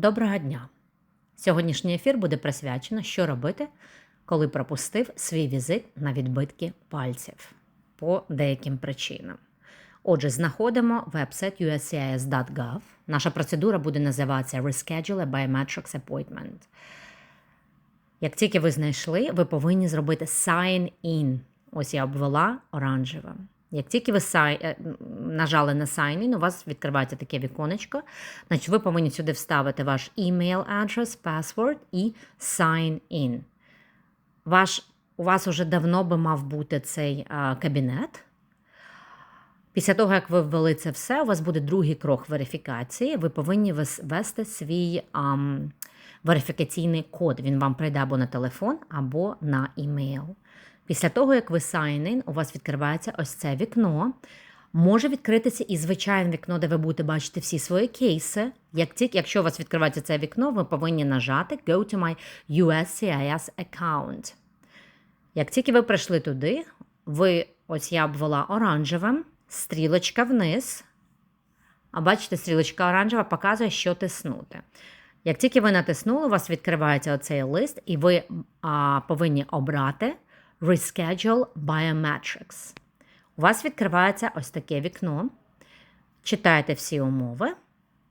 Доброго дня! Сьогоднішній ефір буде присвячено, що робити, коли пропустив свій візит на відбитки пальців по деяким причинам. Отже, знаходимо вебсайт uscis.gov. Наша процедура буде називатися Reschedule a Biometrics Appointment. Як тільки ви знайшли, ви повинні зробити Sign In. Ось я обвела оранжевим. Як тільки ви сай... е, нажали на Sign In, у вас відкривається таке віконечко. Значить, ви повинні сюди вставити ваш email адрес, password і Sign In. Ваш... У вас уже давно би мав бути цей а, кабінет. Після того, як ви ввели це все, у вас буде другий крок верифікації. Ви повинні ввести свій ам, верифікаційний код. Він вам прийде або на телефон, або на імейл. Після того, як ви sign in, у вас відкривається ось це вікно. Може відкритися і звичайне вікно, де ви будете бачити всі свої кейси. Як тільки, якщо у вас відкривається це вікно, ви повинні нажати Go to my USCIS account. Як тільки ви прийшли туди, ви ось я обвела оранжевим, стрілочка вниз. А бачите, стрілочка оранжева показує, що тиснути. Як тільки ви натиснули, у вас відкривається оцей лист, і ви а, повинні обрати Reschedule Biometrics. У вас відкривається ось таке вікно. Читаєте всі умови.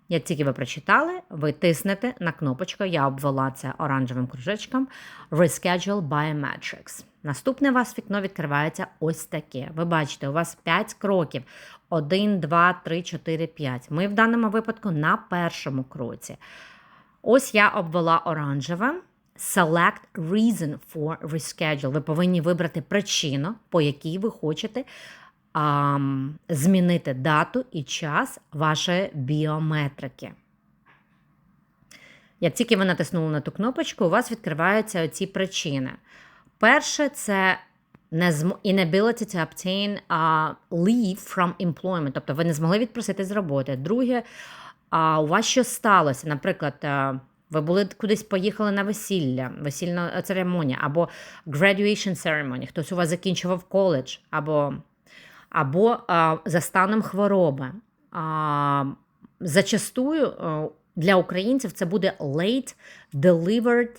Як тільки ви прочитали, ви тиснете на кнопочку, я обвела це оранжевим кружечком Reschedule Biometrics. Наступне у вас вікно відкривається ось таке. Ви бачите, у вас 5 кроків. 1, 2, 3, 4, 5. Ми в даному випадку на першому кроці. Ось я обвела оранжевим. Select reason for reschedule. Ви повинні вибрати причину, по якій ви хочете ам, змінити дату і час вашої біометрики. Як тільки ви натиснули на ту кнопочку, у вас відкриваються ці причини. Перше, це inability to obtain uh, leave from employment, тобто ви не змогли відпросити з роботи. Друге, а у вас що сталося? Наприклад, е, ви були кудись поїхали на весілля, весільна церемонія, або graduation ceremony, хтось у вас закінчував коледж, або, або а, за станом хвороби. А, зачастую для українців це буде late delivered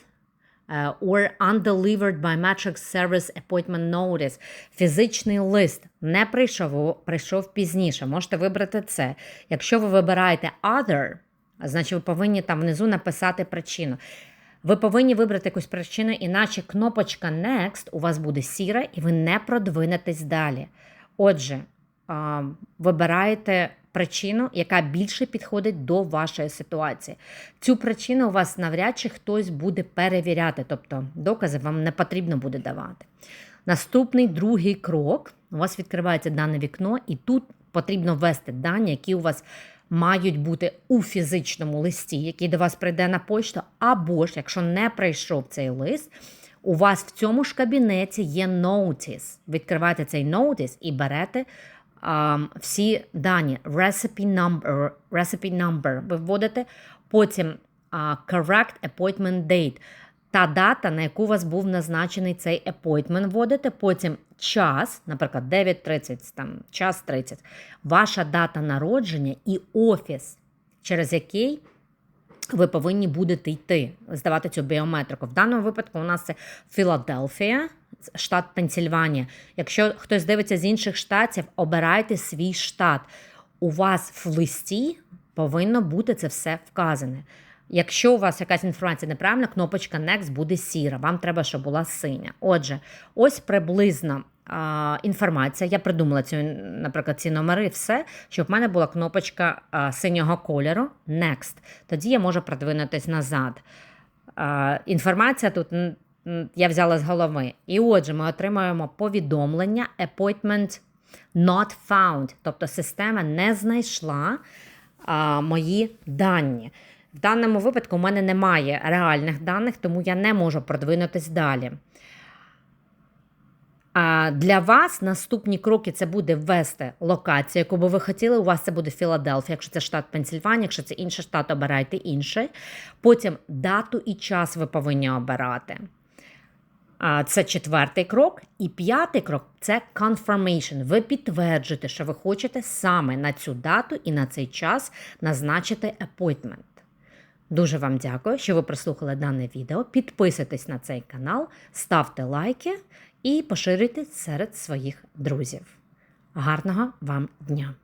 е, or undelivered biometric service appointment notice. Фізичний лист не прийшов, прийшов пізніше. Можете вибрати це. Якщо ви вибираєте other, значить ви повинні там внизу написати причину. Ви повинні вибрати якусь причину, іначе кнопочка Next у вас буде сіра, і ви не продвинетесь далі. Отже, вибираєте причину, яка більше підходить до вашої ситуації. Цю причину у вас навряд чи хтось буде перевіряти, тобто докази вам не потрібно буде давати. Наступний другий крок: у вас відкривається дане вікно, і тут потрібно ввести дані, які у вас мають бути у фізичному листі, який до вас прийде на почту, або ж, якщо не прийшов цей лист, у вас в цьому ж кабінеті є notice. Відкриваєте цей notice і берете а, всі дані. Recipe number, recipe number ви вводите, потім а, correct appointment date. Та дата, на яку у вас був назначений цей appointment, вводите, потім час, наприклад, 9.30, там, час 30, ваша дата народження і офіс, через який ви повинні будете йти, здавати цю біометрику. В даному випадку у нас це Філадельфія, штат Пенсільванія. Якщо хтось дивиться з інших штатів, обирайте свій штат. У вас в листі повинно бути це все вказане. Якщо у вас якась інформація неправильна, кнопочка Next буде сіра. Вам треба, щоб була синя. Отже, ось приблизно а, інформація. Я придумала цю, наприклад, ці номери, все, щоб в мене була кнопочка а, синього кольору Next. Тоді я можу продвинутись назад. А, інформація тут я взяла з голови. І отже, ми отримаємо повідомлення appointment not found, тобто система не знайшла а, мої дані. В даному випадку у мене немає реальних даних, тому я не можу продвинутись далі. Для вас наступні кроки це буде ввести локацію, яку би ви хотіли. У вас це буде Філадельфія, якщо це штат Пенсільванія, якщо це інший штат, обирайте інший. Потім дату і час ви повинні обирати. Це четвертий крок. І п'ятий крок це confirmation. Ви підтверджуєте, що ви хочете саме на цю дату і на цей час назначити appointment. Дуже вам дякую, що ви прослухали дане відео. Підписуйтесь на цей канал, ставте лайки і поширюйте серед своїх друзів. Гарного вам дня!